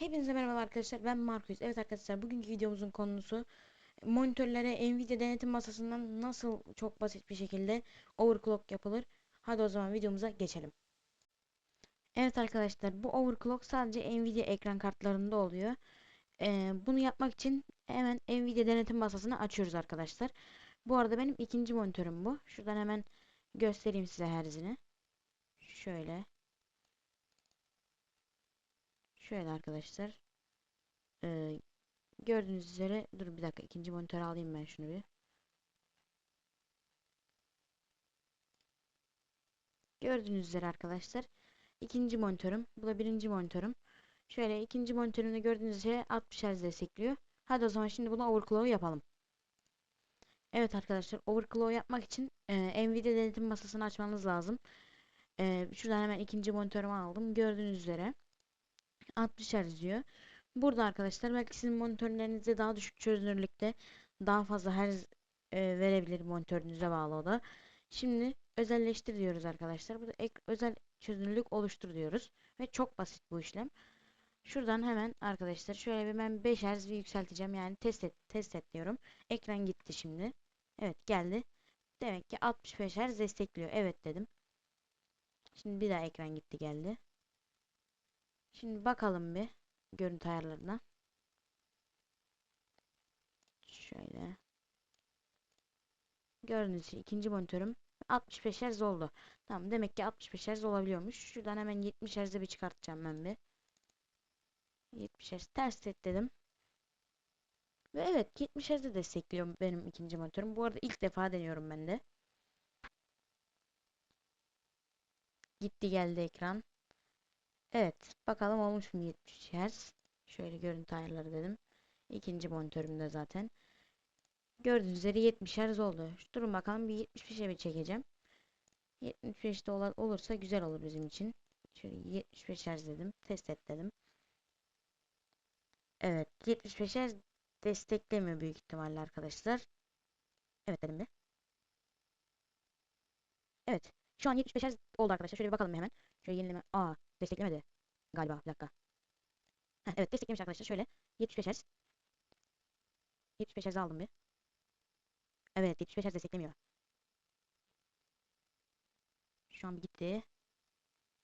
Hepinize merhaba arkadaşlar ben Markus. Evet arkadaşlar bugünkü videomuzun konusu monitörlere Nvidia denetim masasından nasıl çok basit bir şekilde overclock yapılır. Hadi o zaman videomuza geçelim. Evet arkadaşlar bu overclock sadece Nvidia ekran kartlarında oluyor. Ee, bunu yapmak için hemen Nvidia denetim masasını açıyoruz arkadaşlar. Bu arada benim ikinci monitörüm bu. Şuradan hemen göstereyim size herzini. Şöyle. Şöyle arkadaşlar. Ee, gördüğünüz üzere dur bir dakika ikinci monitör alayım ben şunu bir. Gördüğünüz üzere arkadaşlar ikinci monitörüm. Bu da birinci monitörüm. Şöyle ikinci monitörümde gördüğünüz üzere 60 Hz destekliyor. Hadi o zaman şimdi bunu overclock yapalım. Evet arkadaşlar overclock yapmak için e, Nvidia denetim masasını açmanız lazım. E, şuradan hemen ikinci monitörümü aldım. Gördüğünüz üzere 60 Hz diyor. Burada arkadaşlar belki sizin monitörlerinizde daha düşük çözünürlükte daha fazla Hz e, verebilir monitörünüze bağlı o da. Şimdi özelleştir diyoruz arkadaşlar. Burada ek, özel çözünürlük oluştur diyoruz. Ve çok basit bu işlem. Şuradan hemen arkadaşlar şöyle bir ben 5 Hz bir yükselteceğim. Yani test et, test et diyorum. Ekran gitti şimdi. Evet geldi. Demek ki 65 Hz destekliyor. Evet dedim. Şimdi bir daha ekran gitti geldi. Şimdi bakalım bir görüntü ayarlarına. Şöyle. Gördüğünüz gibi ikinci monitörüm 65 Hz oldu. Tamam demek ki 65 Hz olabiliyormuş. Şuradan hemen 70 Hz'e bir çıkartacağım ben bir. 70 Hz ters et dedim. Ve evet 70 Hz'de destekliyor benim ikinci monitörüm. Bu arada ilk defa deniyorum ben de. Gitti geldi ekran. Evet. Bakalım olmuş mu 70 Hz. Şöyle görüntü ayarları dedim. İkinci monitörümde zaten. Gördüğünüz üzere 70 Hz oldu. Şu durun bakalım bir 75'e bir çekeceğim. 75'te ol olursa güzel olur bizim için. Şöyle 75 Hz dedim. Test et dedim. Evet. 75 Hz desteklemiyor büyük ihtimalle arkadaşlar. Evet dedim de. Evet. Şu an 75 Hz oldu arkadaşlar. Şöyle bir bakalım hemen. Şöyle yenileme. Aa desteklemedi. Galiba. Bir dakika. Heh, evet desteklemiş arkadaşlar. Şöyle 75 Hz. 75 Hz aldım bir. Evet 75 Hz desteklemiyor. Şu an bir gitti.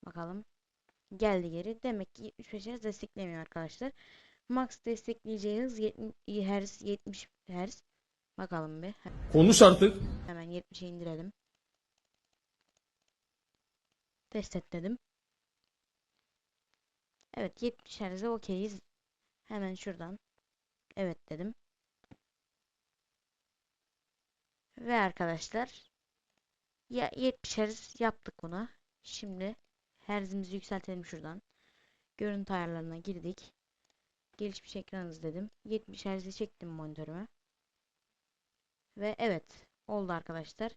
Bakalım. Geldi geri. Demek ki 75 Hz desteklemiyor arkadaşlar. Max destekleyeceği hız 70 Hz 70 Hz. Bakalım bir. Konuş artık. Hemen 70'e indirelim. Test et dedim. Evet 70 Hz'e okeyiz. Hemen şuradan. Evet dedim. Ve arkadaşlar ya 70 Hz yaptık bunu. Şimdi Hz'imizi yükseltelim şuradan. Görüntü ayarlarına girdik. Gelişmiş ekranız dedim. 70 Hz'i çektim monitörüme. Ve evet oldu arkadaşlar.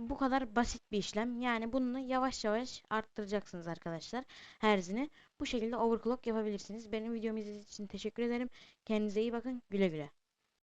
Bu kadar basit bir işlem. Yani bunu yavaş yavaş arttıracaksınız arkadaşlar. Herzini. Bu şekilde overclock yapabilirsiniz. Benim videomu izlediğiniz için teşekkür ederim. Kendinize iyi bakın. Güle güle.